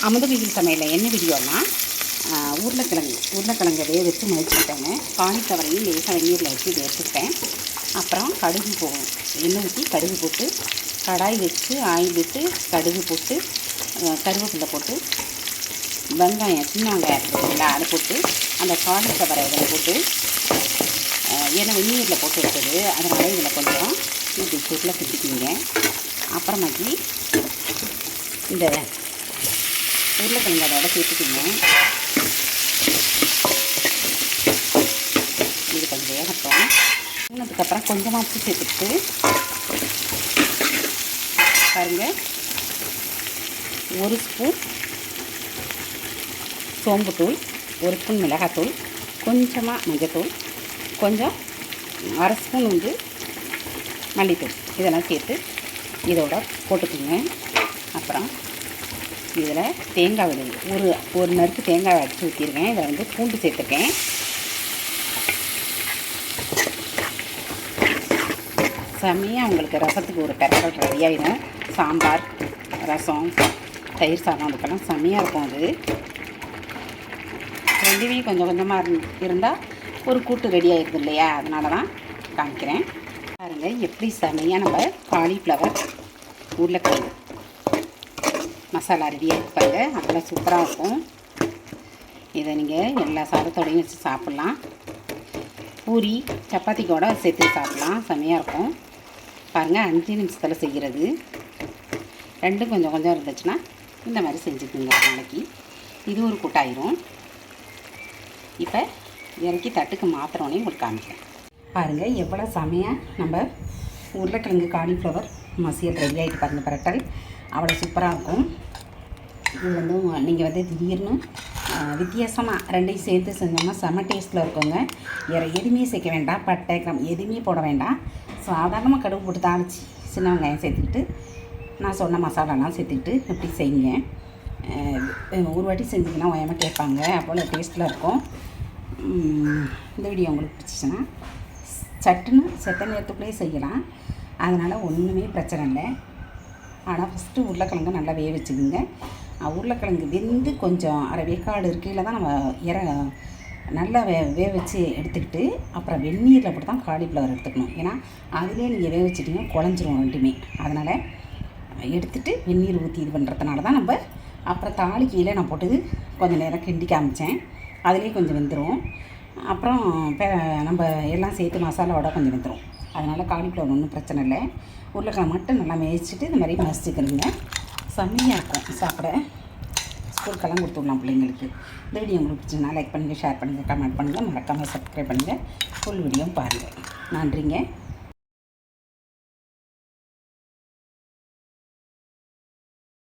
அமுத வீதியில் சமையலில் என்ன வீடியோனா ஆஹ், உருளைக்கிழங்கு. உருளைக்கிழங்கை வேக வச்சு மதிச்சுக்கிட்டேங்க காலிஃப்ளவரையும் லேசாக வெந்நீரில் வச்சு வேர்த்துக்கிட்டேன் அப்புறம் கடுகு போகும் எண்ணெய் ஊற்றி கடுகு போட்டு கடாய் வச்சு ஆயில் விட்டு கடுகு போட்டு ஆஹ், கருவேப்பிலை போட்டு வெங்காயம் சின்ன வெங்காயம் இருக்குங்களா அதை போட்டு அந்த காலிஃப்ளவரை இதில் போட்டு ஏன்னா வெந்நீரில் போட்டு வச்சது. அதனால் இதில் கொஞ்சம் இப்படி சுருளை கிட்டிக்கிங்க அப்புறமாக்கி இந்த உருளைக்கிழங்கு அதோட சேர்த்துக்கிங்க இது கொஞ்சம் வேகட்டும். இன்னதுக்கப்புறம் கொஞ்சமாக உப்பு சேர்த்துட்டு பாருங்க. ஒரு ஸ்பூன் சோம்புத்தூள் ஒரு ஸ்பூன் மிளகாத்தூள் கொஞ்சமாக மஞ்சத்தூள் கொஞ்சம் அரை ஸ்பூன் வந்து மல்லித்தூள். இதெல்லாம் சேர்த்து இதோட போட்டுக்குங்க. அப்புறம் இதில் தேங்காய் விடுங்க ஒரு ஒரு நறுக்கு தேங்காய் அடித்து ஊற்றிருக்கேன் இதில் வந்து பூண்டு சேர்த்துருக்கேன். செம்மையாக உங்களுக்கு ரசத்துக்கு ஒரு பெரம்பல் ரெடி சாம்பார் ரசம் தயிர் சாதம் அதுக்கெல்லாம் செம்மையாக இருக்கும் அது. ரெண்டுமே கொஞ்சம் கொஞ்சமாக இருந்தால் ஒரு கூட்டு ரெடி ஆகிடுது இல்லையா? அதனால தான் காமிக்கிறேன். பாருங்கள் எப்படி செம்மையாக நம்ம காலிஃப்ளவர் உருளைக்கிழங்கு. மசாலா ரெடியாக இருக்கு அவ்வளோ அதெல்லாம் சூப்பராக இருக்கும். இதை நீங்கள் எல்லா சாதத்தோடையும் வச்சு சாப்பிட்லாம். பூரி சப்பாத்தி கூட சேர்த்து சாப்பிட்லாம். செம்மையாக இருக்கும். பாருங்கள் அஞ்சு நிமிஷத்தில் செய்கிறது ரெண்டும் கொஞ்சம் கொஞ்சம் இருந்துச்சுன்னா இந்த மாதிரி செஞ்சுக்குங்க நாளைக்கு. இது ஒரு கூட்டாயிரும். இப்போ இறக்கி தட்டுக்கு மாத்திரோன்னே உங்களுக்கு காமிக்கிறேன். பாருங்கள் எவ்வளோ செமையாக நம்ம உருளைக்கிழங்கு காலிஃப்ளவர் மசியல் ரெடி ஆகிட்டு பாருங்கள் பரட்டல். அவ்வளோ சூப்பராக இருக்கும். இது வந்து நீங்கள் வந்து திடீர்னு வித்தியாசமாக ரெண்டையும் சேர்த்து செஞ்சோம்னா செம்ம டேஸ்ட்டில் இருக்குங்க. வேறு எதுவுமே சேர்க்க வேண்டாம். பட்டை கிராம் எதுவுமே போட வேண்டாம். சாதாரணமாக கடுகு போட்டு தாளிச்சு சின்ன வெங்காயம் சேர்த்துக்கிட்டு நான் சொன்ன மசாலாலாம் சேர்த்துக்கிட்டு இப்படி செய்யுங்க. ஒரு வாட்டி செஞ்சிங்கன்னா ஓயமாக கேட்பாங்க. அப்போல டேஸ்ட்டில் இருக்கும். இந்த வீடியோ உங்களுக்கு பிடிச்சிச்சின்னா சட்டுன்னு செத்த நேரத்துக்குள்ளேயே செய்யலாம். அதனால் ஒன்றுமே பிரச்சனை இல்லை. ஆனால் ஃபஸ்ட்டு உருளைக்கிழங்கு நல்லா வேக வச்சுக்கோங்க. உருளைக்கிழங்கு வெந்து கொஞ்சம் அரை வேக்காடு இருக்கையில் தான் நம்ம இற நல்லா வே வேக வச்சு எடுத்துக்கிட்டு அப்புறம் வெந்நீரில் போட்டு தான் காலிஃப்ளவர் எடுத்துக்கணும். ஏன்னா அதிலே நீங்கள் வேக வச்சிட்டிங்க குழஞ்சிரும் ரெண்டுமே. அதனால் எடுத்துட்டு வெந்நீர் ஊற்றி இது பண்ணுறதுனால தான் நம்ம அப்புறம் தாளிக்கையில் நான் போட்டு கொஞ்சம் நேரம் கிண்டி காமிச்சேன். அதுலேயும் கொஞ்சம் வெந்துடும் அப்புறம் நம்ம எல்லாம் சேர்த்து மசாலாவோட கொஞ்சம் வெந்துடும் அதனால் காலிஃப்ளவர் ஒன்றும் பிரச்சனை இல்லை. உருளைக்கிழங்கு மட்டும் நல்லா மேய்ச்சிட்டு இந்த மாதிரி மசிச்சுக்கிறீங்க செம்மையாக இருக்கும் சாப்பிட ஸ்கூலுக்கெல்லாம் கொடுத்துடலாம் பிள்ளைங்களுக்கு. இந்த வீடியோ உங்களுக்கு பிடிச்சதுனா லைக் பண்ணுங்கள் ஷேர் பண்ணுங்கள் கமெண்ட் பண்ணுங்கள் மறக்காமல் சப்ஸ்கிரைப் பண்ணுங்கள் ஃபுல் வீடியோ பாருங்கள் நன்றிங்க.